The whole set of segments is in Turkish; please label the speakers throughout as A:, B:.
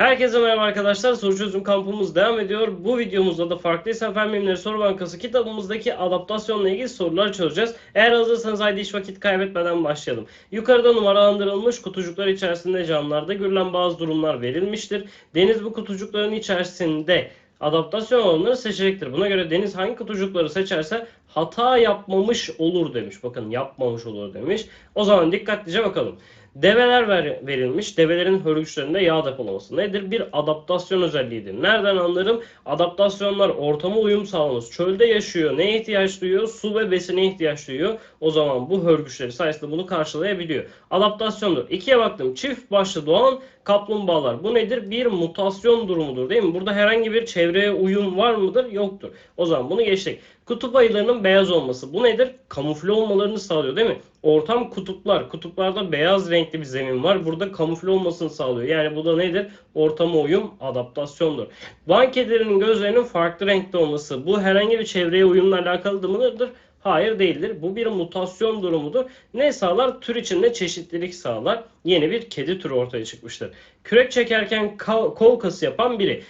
A: Herkese merhaba arkadaşlar. Soru çözüm kampımız devam ediyor. Bu videomuzda da Farklı Fen Bilimleri Soru Bankası kitabımızdaki adaptasyonla ilgili soruları çözeceğiz. Eğer hazırsanız haydi hiç vakit kaybetmeden başlayalım. Yukarıda numaralandırılmış kutucuklar içerisinde canlılarda görülen bazı durumlar verilmiştir. Deniz bu kutucukların içerisinde adaptasyon alanları seçecektir. Buna göre Deniz hangi kutucukları seçerse hata yapmamış olur demiş. Bakın yapmamış olur demiş. O zaman dikkatlice bakalım. Develer ver- verilmiş. Develerin hörgüçlerinde yağ depolaması nedir? Bir adaptasyon özelliğidir. Nereden anlarım? Adaptasyonlar ortama uyum sağlaması. Çölde yaşıyor. Neye ihtiyaç duyuyor? Su ve besine ihtiyaç duyuyor. O zaman bu hörgüçleri sayesinde bunu karşılayabiliyor. Adaptasyondur. İkiye baktım. Çift başlı doğan kaplumbağalar. Bu nedir? Bir mutasyon durumudur değil mi? Burada herhangi bir çevreye uyum var mıdır? Yoktur. O zaman bunu geçtik. Kutup ayılarının beyaz olması. Bu nedir? Kamufle olmalarını sağlıyor değil mi? Ortam kutuplar. Kutuplarda beyaz renkli bir zemin var. Burada kamufle olmasını sağlıyor. Yani bu da nedir? Ortama uyum, adaptasyondur. Van kedilerinin gözlerinin farklı renkte olması. Bu herhangi bir çevreye uyumla alakalı mıdır? Hayır değildir. Bu bir mutasyon durumudur. Ne sağlar? Tür içinde çeşitlilik sağlar. Yeni bir kedi türü ortaya çıkmıştır. Kürek çekerken kol kası yapan biri.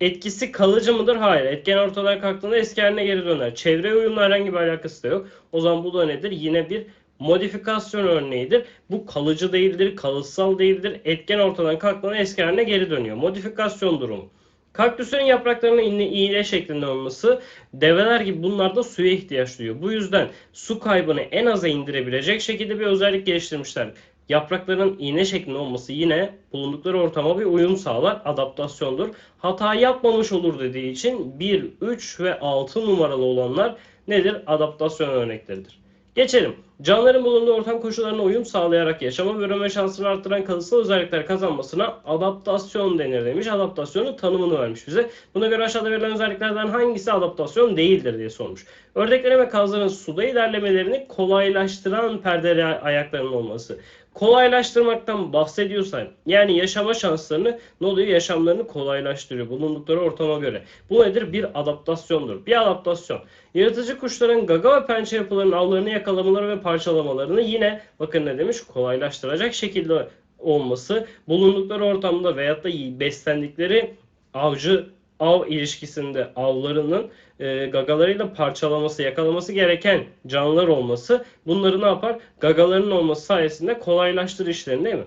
A: Etkisi kalıcı mıdır? Hayır. Etken ortadan kalktığında eski haline geri döner. Çevreye uyumla herhangi bir alakası da yok. O zaman bu da nedir? Yine bir modifikasyon örneğidir. Bu kalıcı değildir, kalıtsal değildir. Etken ortadan kalktığında eski haline geri dönüyor. Modifikasyon durumu. Kaktüslerin yapraklarının iğne, şeklinde olması develer gibi bunlar da suya ihtiyaç duyuyor. Bu yüzden su kaybını en aza indirebilecek şekilde bir özellik geliştirmişler. Yaprakların iğne şeklinde olması yine bulundukları ortama bir uyum sağlar, adaptasyondur. Hata yapmamış olur dediği için 1, 3 ve 6 numaralı olanlar nedir? Adaptasyon örnekleridir. Geçelim. Canlıların bulunduğu ortam koşullarına uyum sağlayarak yaşama ve üreme şansını arttıran kalıtsal özellikler kazanmasına adaptasyon denir demiş. Adaptasyonun tanımını vermiş bize. Buna göre aşağıda verilen özelliklerden hangisi adaptasyon değildir diye sormuş. Ördeklerin ve kazların suda ilerlemelerini kolaylaştıran perdeli ayaklarının olması. Kolaylaştırmaktan bahsediyorsan yani yaşama şanslarını ne oluyor? Yaşamlarını kolaylaştırıyor bulundukları ortama göre. Bu nedir? Bir adaptasyondur. Bir adaptasyon. Yaratıcı kuşların gaga ve pençe yapılarının avlarını yakalamaları ve parçalamalarını yine bakın ne demiş? Kolaylaştıracak şekilde olması. Bulundukları ortamda veyahut da beslendikleri avcı av ilişkisinde avlarının e, gagalarıyla parçalaması, yakalaması gereken canlılar olması bunları ne yapar? Gagalarının olması sayesinde kolaylaştırır işlerini değil mi?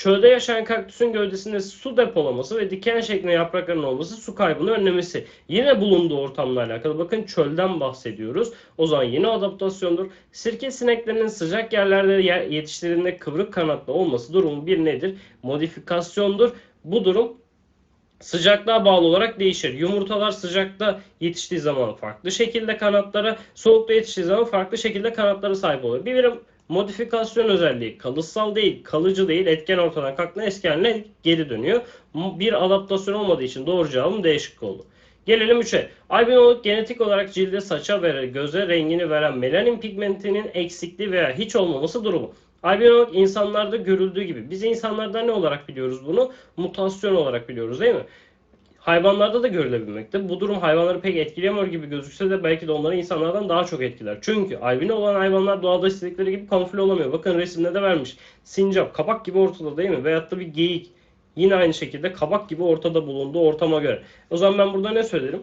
A: Çölde yaşayan kaktüsün gövdesinde su depolaması ve diken şeklinde yaprakların olması su kaybını önlemesi. Yine bulunduğu ortamla alakalı. Bakın çölden bahsediyoruz. O zaman yine adaptasyondur. Sirke sineklerinin sıcak yerlerde yer yetiştirildiğinde kıvrık kanatlı olması durumu bir nedir? Modifikasyondur. Bu durum sıcaklığa bağlı olarak değişir. Yumurtalar sıcakta yetiştiği zaman farklı şekilde kanatlara, soğukta yetiştiği zaman farklı şekilde kanatlara sahip olur. Bir birim modifikasyon özelliği kalıtsal değil, kalıcı değil, etken ortadan kalktığında eski haline geri dönüyor. Bir adaptasyon olmadığı için doğru cevabım değişik oldu. Gelelim 3'e. Albinoluk genetik olarak cilde, saça ve göze rengini veren melanin pigmentinin eksikliği veya hiç olmaması durumu. Albinoluk insanlarda görüldüğü gibi. Biz insanlarda ne olarak biliyoruz bunu? Mutasyon olarak biliyoruz değil mi? Hayvanlarda da görülebilmekte. Bu durum hayvanları pek etkilemiyor gibi gözükse de belki de onları insanlardan daha çok etkiler. Çünkü albino olan hayvanlar doğada istedikleri gibi kamufle olamıyor. Bakın resimde de vermiş. Sincap kabak gibi ortada değil mi? Veyahut da bir geyik. Yine aynı şekilde kabak gibi ortada bulunduğu ortama göre. O zaman ben burada ne söylerim?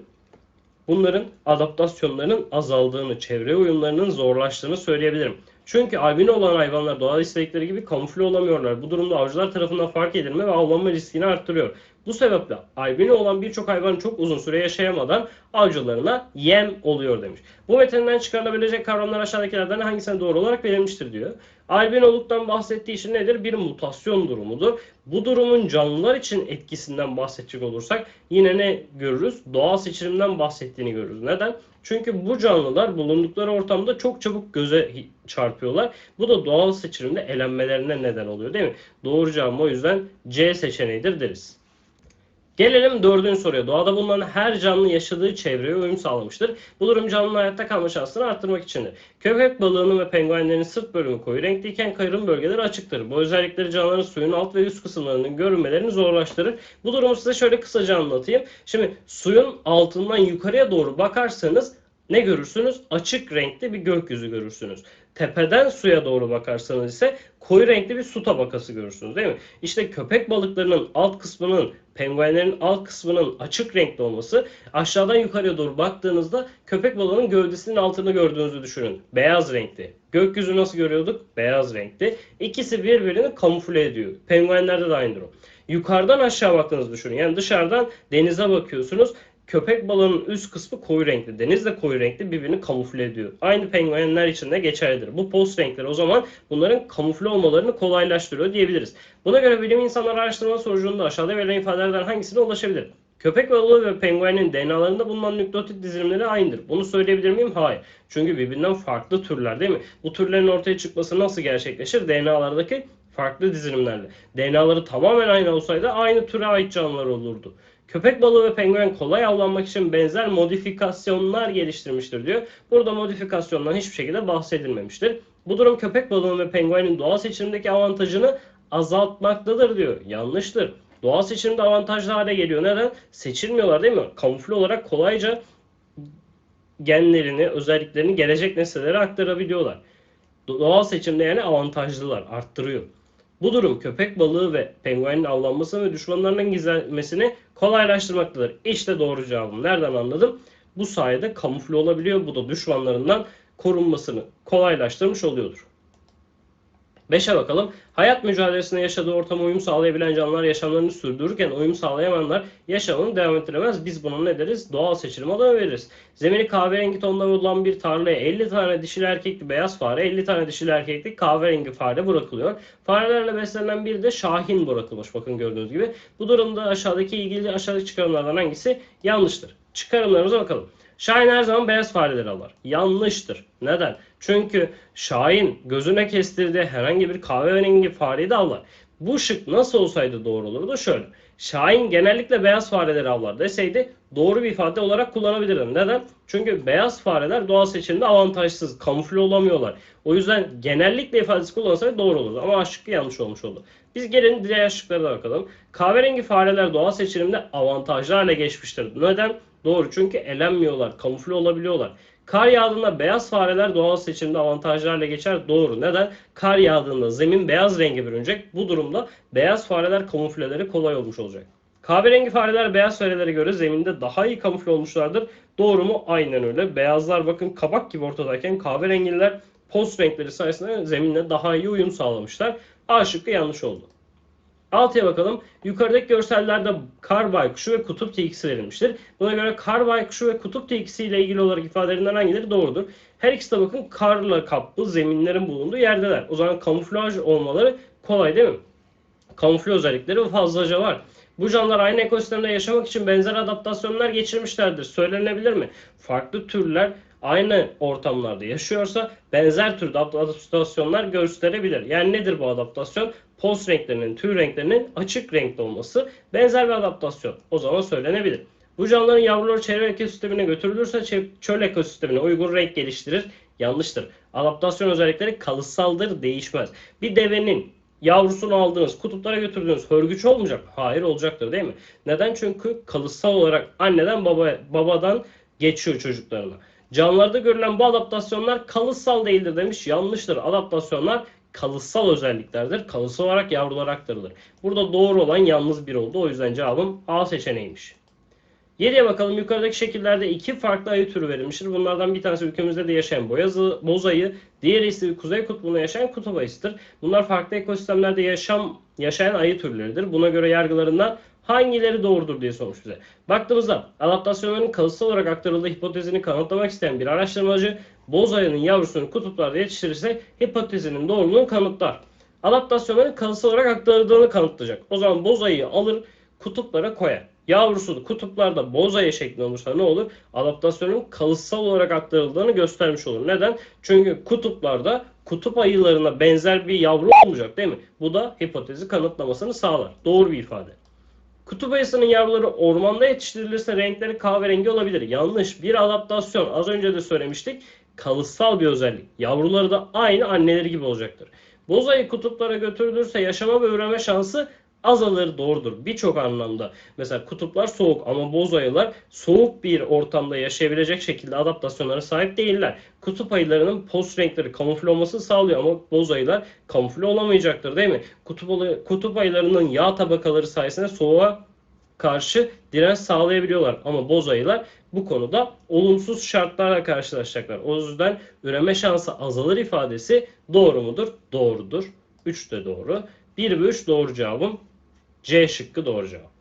A: Bunların adaptasyonlarının azaldığını, çevre uyumlarının zorlaştığını söyleyebilirim. Çünkü albino olan hayvanlar doğal istedikleri gibi kamufle olamıyorlar. Bu durumda avcılar tarafından fark edilme ve avlanma riskini arttırıyor. Bu sebeple albino olan birçok hayvan çok uzun süre yaşayamadan avcılarına yem oluyor demiş. Bu metninden çıkarılabilecek kavramlar aşağıdakilerden hangisine doğru olarak verilmiştir diyor. Albinoluktan bahsettiği için nedir? Bir mutasyon durumudur. Bu durumun canlılar için etkisinden bahsedecek olursak yine ne görürüz? Doğal seçilimden bahsettiğini görürüz. Neden? Çünkü bu canlılar bulundukları ortamda çok çabuk göze çarpıyorlar. Bu da doğal seçilimde elenmelerine neden oluyor değil mi? Doğru cevabım o yüzden C seçeneğidir deriz. Gelelim dördüncü soruya. Doğada bulunan her canlı yaşadığı çevreye uyum sağlamıştır. Bu durum canlının hayatta kalma şansını arttırmak içindir. Köpek balığının ve penguenlerin sırt bölümü koyu renkliyken kayırım bölgeleri açıktır. Bu özellikleri canlıların suyun alt ve üst kısımlarının görünmelerini zorlaştırır. Bu durumu size şöyle kısaca anlatayım. Şimdi suyun altından yukarıya doğru bakarsanız ne görürsünüz? Açık renkli bir gökyüzü görürsünüz. tepeden suya doğru bakarsanız ise koyu renkli bir su tabakası görürsünüz değil mi? İşte köpek balıklarının alt kısmının, penguenlerin alt kısmının açık renkli olması aşağıdan yukarıya doğru baktığınızda köpek balığının gövdesinin altını gördüğünüzü düşünün. Beyaz renkli. Gökyüzü nasıl görüyorduk? Beyaz renkli. İkisi birbirini kamufle ediyor. Penguenlerde de aynıdır o. Yukarıdan aşağı baktığınızı düşünün. Yani dışarıdan denize bakıyorsunuz. Köpek balığının üst kısmı koyu renkli. Deniz de koyu renkli birbirini kamufle ediyor. Aynı penguenler için de geçerlidir. Bu post renkleri o zaman bunların kamufle olmalarını kolaylaştırıyor diyebiliriz. Buna göre bilim insanları araştırma sonucunda aşağıda verilen ifadelerden hangisine ulaşabilir? Köpek balığı ve penguenin DNA'larında bulunan nükleotit dizilimleri aynıdır. Bunu söyleyebilir miyim? Hayır. Çünkü birbirinden farklı türler değil mi? Bu türlerin ortaya çıkması nasıl gerçekleşir? DNA'lardaki farklı dizilimlerle. DNA'ları tamamen aynı olsaydı aynı türe ait canlılar olurdu. Köpek balığı ve penguen kolay avlanmak için benzer modifikasyonlar geliştirmiştir diyor. Burada modifikasyondan hiçbir şekilde bahsedilmemiştir. Bu durum köpek balığı ve penguenin doğal seçimdeki avantajını azaltmaktadır diyor. Yanlıştır. Doğal seçimde avantajlı hale geliyor. Neden? Seçilmiyorlar değil mi? Kamufle olarak kolayca genlerini, özelliklerini gelecek nesillere aktarabiliyorlar. Doğal seçimde yani avantajlılar, arttırıyor. Bu durum köpek balığı ve penguenin avlanması ve düşmanlarının gizlenmesini kolaylaştırmaktadır. İşte doğru cevabım. Nereden anladım? Bu sayede kamufle olabiliyor. Bu da düşmanlarından korunmasını kolaylaştırmış oluyordur. 5'e bakalım. Hayat mücadelesinde yaşadığı ortama uyum sağlayabilen canlılar yaşamlarını sürdürürken uyum sağlayamayanlar yaşamını devam ettiremez. Biz buna ne deriz? Doğal seçilim adını veririz. Zemini kahverengi tonda olan bir tarlaya 50 tane dişili erkekli beyaz fare, 50 tane dişili erkekli kahverengi fare bırakılıyor. Farelerle beslenen bir de şahin bırakılmış bakın gördüğünüz gibi. Bu durumda aşağıdaki ilgili aşağıdaki çıkarımlardan hangisi yanlıştır? Çıkarımlarımıza bakalım. Şahin her zaman beyaz fareleri alır. Yanlıştır. Neden? Çünkü Şahin gözüne kestirdiği herhangi bir kahverengi fareyi de avlar. Bu şık nasıl olsaydı doğru olurdu? Şöyle. Şahin genellikle beyaz fareleri avlar deseydi doğru bir ifade olarak kullanabilirdim. Neden? Çünkü beyaz fareler doğal seçimde avantajsız, kamufle olamıyorlar. O yüzden genellikle ifadesi kullansaydı doğru olurdu. Ama şıkkı yanlış olmuş oldu. Biz gelin diğer şıklara da bakalım. Kahverengi fareler doğal seçilimde avantajlı hale geçmiştir. Neden? Doğru çünkü elenmiyorlar, kamufle olabiliyorlar. Kar yağdığında beyaz fareler doğal seçimde avantajlı hale geçer. Doğru. Neden? Kar yağdığında zemin beyaz rengi bürünecek. Bu durumda beyaz fareler kamufleleri kolay olmuş olacak. Kahverengi fareler beyaz farelere göre zeminde daha iyi kamufle olmuşlardır. Doğru mu? Aynen öyle. Beyazlar bakın kabak gibi ortadayken kahverengiler post renkleri sayesinde zeminle daha iyi uyum sağlamışlar. A şıkkı yanlış oldu. 6'ya bakalım. Yukarıdaki görsellerde kar baykuşu ve kutup tilkisi verilmiştir. Buna göre kar baykuşu ve kutup tilkisi ile ilgili olarak ifadelerinden hangileri doğrudur? Her ikisi de bakın karla kaplı zeminlerin bulunduğu yerdeler. O zaman kamuflaj olmaları kolay değil mi? Kamufle özellikleri fazlaca var. Bu canlılar aynı ekosistemde yaşamak için benzer adaptasyonlar geçirmişlerdir. Söylenebilir mi? Farklı türler aynı ortamlarda yaşıyorsa benzer türde adaptasyonlar gösterebilir. Yani nedir bu adaptasyon? Post renklerinin, tüy renklerinin açık renkli olması benzer bir adaptasyon. O zaman söylenebilir. Bu canlıların yavruları çevre ekosistemine götürülürse çöl ekosistemine uygun renk geliştirir. Yanlıştır. Adaptasyon özellikleri kalıtsaldır, değişmez. Bir devenin yavrusunu aldınız, kutuplara götürdünüz. Hörgüç olmayacak. Hayır olacaktır değil mi? Neden? Çünkü kalıtsal olarak anneden baba, babadan geçiyor çocuklarına. Canlılarda görülen bu adaptasyonlar kalıtsal değildir demiş. Yanlıştır. Adaptasyonlar kalıtsal özelliklerdir. Kalıtsal olarak yavrulara aktarılır. Burada doğru olan yalnız bir oldu. O yüzden cevabım A seçeneğiymiş. 7'ye bakalım. Yukarıdaki şekillerde iki farklı ayı türü verilmiştir. Bunlardan bir tanesi ülkemizde de yaşayan boyazı, boz ayı, diğeri ise Kuzey Kutbu'nda yaşayan kutup ayısıdır. Bunlar farklı ekosistemlerde yaşam yaşayan ayı türleridir. Buna göre yargılarından hangileri doğrudur diye sormuş bize. Baktığımızda adaptasyonların kalıtsal olarak aktarıldığı hipotezini kanıtlamak isteyen bir araştırmacı boz ayının yavrusunu kutuplarda yetiştirirse hipotezinin doğruluğunu kanıtlar. Adaptasyonların kalıtsal olarak aktarıldığını kanıtlayacak. O zaman boz ayıyı alır kutuplara koyar. Yavrusu kutuplarda boz ayı şeklinde olursa ne olur? Adaptasyonun kalıtsal olarak aktarıldığını göstermiş olur. Neden? Çünkü kutuplarda kutup ayılarına benzer bir yavru olmayacak değil mi? Bu da hipotezi kanıtlamasını sağlar. Doğru bir ifade. Kutup ayısının yavruları ormanda yetiştirilirse renkleri kahverengi olabilir. Yanlış. Bir adaptasyon. Az önce de söylemiştik. Kalıtsal bir özellik. Yavruları da aynı anneleri gibi olacaktır. Boz ayı kutuplara götürülürse yaşama ve üreme şansı azalır doğrudur. Birçok anlamda. Mesela kutuplar soğuk ama boz ayılar soğuk bir ortamda yaşayabilecek şekilde adaptasyonlara sahip değiller. Kutup ayılarının post renkleri kamufle olmasını sağlıyor ama boz ayılar kamufle olamayacaktır değil mi? Kutup, kutup ayılarının yağ tabakaları sayesinde soğuğa karşı direnç sağlayabiliyorlar. Ama boz ayılar bu konuda olumsuz şartlarla karşılaşacaklar. O yüzden üreme şansı azalır ifadesi doğru mudur? Doğrudur. 3 de doğru. 1 ve 3 doğru cevabım. C şıkkı doğru cevap.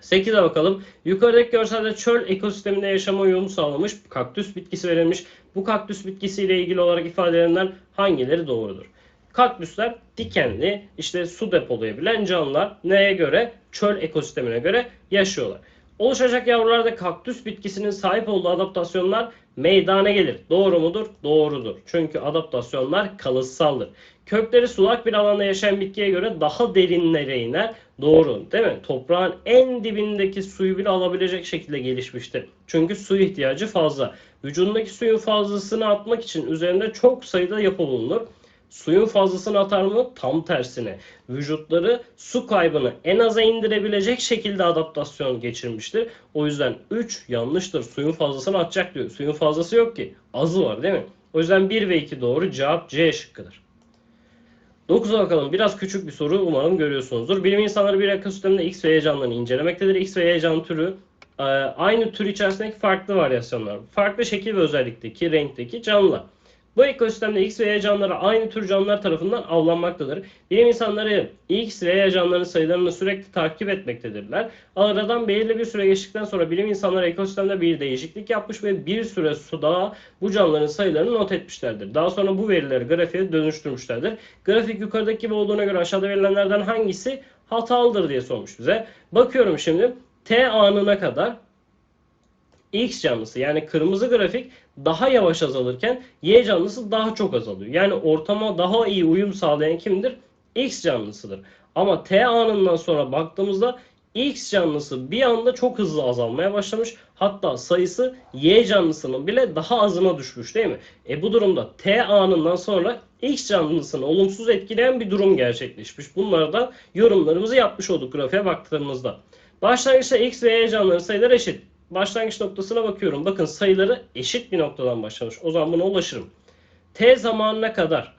A: 8'e bakalım. Yukarıdaki görselde çöl ekosisteminde yaşama uyumu sağlamış kaktüs bitkisi verilmiş. Bu kaktüs bitkisiyle ilgili olarak ifade edilen hangileri doğrudur? Kaktüsler dikenli, işte su depolayabilen canlılar neye göre? Çöl ekosistemine göre yaşıyorlar. Oluşacak yavrularda kaktüs bitkisinin sahip olduğu adaptasyonlar meydana gelir. Doğru mudur? Doğrudur. Çünkü adaptasyonlar kalıtsaldır. Kökleri sulak bir alanda yaşayan bitkiye göre daha derinlere iner. Doğru değil mi? Toprağın en dibindeki suyu bile alabilecek şekilde gelişmiştir. Çünkü su ihtiyacı fazla. Vücudundaki suyun fazlasını atmak için üzerinde çok sayıda yapı bulunur. Suyun fazlasını atar mı? Tam tersine. Vücutları su kaybını en aza indirebilecek şekilde adaptasyon geçirmiştir. O yüzden 3 yanlıştır. Suyun fazlasını atacak diyor. Suyun fazlası yok ki. Azı var değil mi? O yüzden 1 ve 2 doğru. Cevap C şıkkıdır. 9'a bakalım. Biraz küçük bir soru. Umarım görüyorsunuzdur. Bilim insanları bir ekosistemde X ve Y canlılarını incelemektedir. X ve Y canlı türü e, aynı tür içerisindeki farklı varyasyonlar. Farklı şekil ve özellikteki, renkteki canlılar. Bu ekosistemde X ve Y canlıları aynı tür canlılar tarafından avlanmaktadır. Bilim insanları X ve Y canlıların sayılarını sürekli takip etmektedirler. Aradan belirli bir süre geçtikten sonra bilim insanları ekosistemde bir değişiklik yapmış ve bir süre suda bu canlıların sayılarını not etmişlerdir. Daha sonra bu verileri grafiğe dönüştürmüşlerdir. Grafik yukarıdaki gibi olduğuna göre aşağıda verilenlerden hangisi hatalıdır diye sormuş bize. Bakıyorum şimdi T anına kadar X canlısı yani kırmızı grafik daha yavaş azalırken Y canlısı daha çok azalıyor. Yani ortama daha iyi uyum sağlayan kimdir? X canlısıdır. Ama T anından sonra baktığımızda X canlısı bir anda çok hızlı azalmaya başlamış. Hatta sayısı Y canlısının bile daha azına düşmüş değil mi? E bu durumda T anından sonra X canlısını olumsuz etkileyen bir durum gerçekleşmiş. Bunlardan yorumlarımızı yapmış olduk grafiğe baktığımızda. Başlangıçta X ve Y canlıların sayıları eşit başlangıç noktasına bakıyorum. Bakın sayıları eşit bir noktadan başlamış. O zaman buna ulaşırım. T zamanına kadar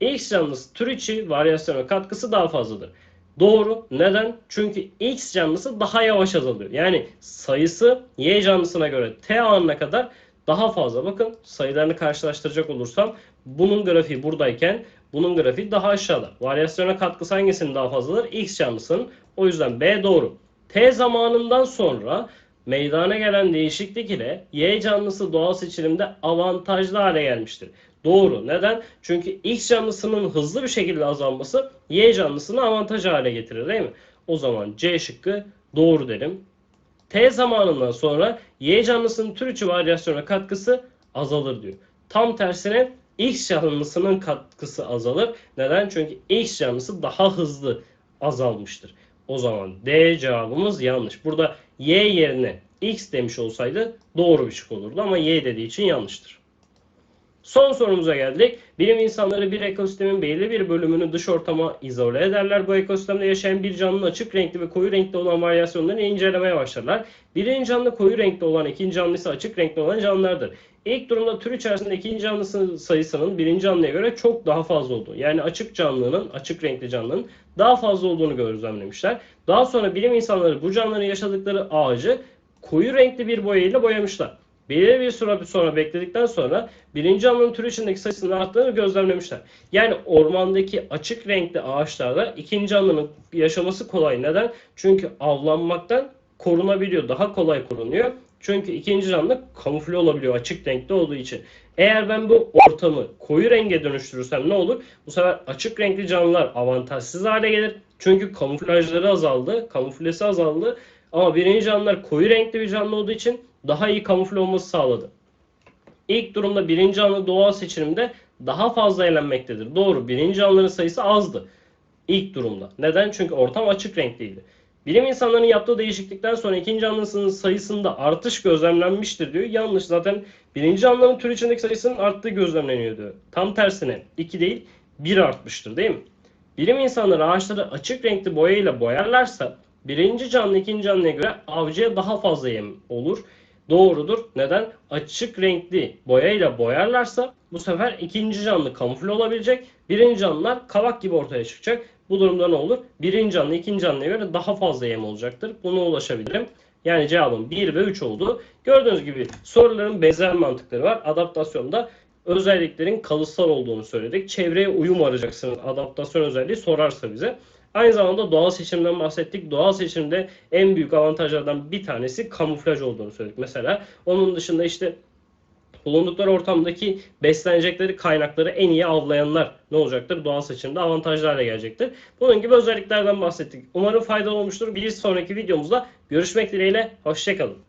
A: X canlısı tür içi varyasyona katkısı daha fazladır. Doğru. Neden? Çünkü X canlısı daha yavaş azalıyor. Yani sayısı Y canlısına göre T anına kadar daha fazla. Bakın sayılarını karşılaştıracak olursam bunun grafiği buradayken bunun grafiği daha aşağıda. Varyasyona katkısı hangisinin daha fazladır? X canlısının. O yüzden B doğru. T zamanından sonra meydana gelen değişiklik ile Y canlısı doğal seçilimde avantajlı hale gelmiştir. Doğru. Neden? Çünkü X canlısının hızlı bir şekilde azalması Y canlısını avantaj hale getirir değil mi? O zaman C şıkkı doğru derim. T zamanından sonra Y canlısının tür içi varyasyona katkısı azalır diyor. Tam tersine X canlısının katkısı azalır. Neden? Çünkü X canlısı daha hızlı azalmıştır. O zaman D cevabımız yanlış. Burada Y yerine X demiş olsaydı doğru bir şık olurdu ama Y dediği için yanlıştır. Son sorumuza geldik. Bilim insanları bir ekosistemin belirli bir bölümünü dış ortama izole ederler. Bu ekosistemde yaşayan bir canlının açık renkli ve koyu renkli olan varyasyonlarını incelemeye başlarlar. Birinci canlı koyu renkli olan, ikinci canlı ise açık renkli olan canlılardır. İlk durumda tür içerisinde ikinci canlısı sayısının birinci canlıya göre çok daha fazla olduğu. Yani açık canlının, açık renkli canlının daha fazla olduğunu gözlemlemişler. Daha sonra bilim insanları bu canlıların yaşadıkları ağacı koyu renkli bir boyayla boyamışlar. Belirli bir süre sonra bekledikten sonra birinci canlının türü içindeki sayısının arttığını gözlemlemişler. Yani ormandaki açık renkli ağaçlarda ikinci canlının yaşaması kolay. Neden? Çünkü avlanmaktan korunabiliyor. Daha kolay korunuyor. Çünkü ikinci canlı kamufle olabiliyor açık renkte olduğu için. Eğer ben bu ortamı koyu renge dönüştürürsem ne olur? Bu sefer açık renkli canlılar avantajsız hale gelir. Çünkü kamuflajları azaldı, kamuflesi azaldı. Ama birinci canlılar koyu renkli bir canlı olduğu için daha iyi kamufle olması sağladı. İlk durumda birinci canlı doğal seçilimde daha fazla eğlenmektedir. Doğru. Birinci canlıların sayısı azdı. İlk durumda. Neden? Çünkü ortam açık renkliydi. Bilim insanlarının yaptığı değişiklikten sonra ikinci canlısının sayısında artış gözlemlenmiştir diyor. Yanlış. Zaten birinci canlının tür içindeki sayısının arttığı gözlemleniyor. Tam tersine 2 değil 1 artmıştır değil mi? bilim insanları ağaçları açık renkli boyayla boyarlarsa birinci canlı ikinci canlıya göre avcıya daha fazla yem olur. Doğrudur. Neden? Açık renkli boyayla boyarlarsa bu sefer ikinci canlı kamufle olabilecek. Birinci canlılar kavak gibi ortaya çıkacak. Bu durumda ne olur? Birinci canlı ikinci canlıya göre daha fazla yem olacaktır. Buna ulaşabilirim. Yani cevabım 1 ve 3 oldu. Gördüğünüz gibi soruların benzer mantıkları var. Adaptasyonda özelliklerin kalıtsal olduğunu söyledik. Çevreye uyum arayacaksınız adaptasyon özelliği sorarsa bize. Aynı zamanda doğal seçimden bahsettik. Doğal seçimde en büyük avantajlardan bir tanesi kamuflaj olduğunu söyledik. Mesela onun dışında işte bulundukları ortamdaki beslenecekleri kaynakları en iyi avlayanlar ne olacaktır? Doğal seçimde avantajlarla gelecektir. Bunun gibi özelliklerden bahsettik. Umarım faydalı olmuştur. Bir sonraki videomuzda görüşmek dileğiyle. Hoşçakalın.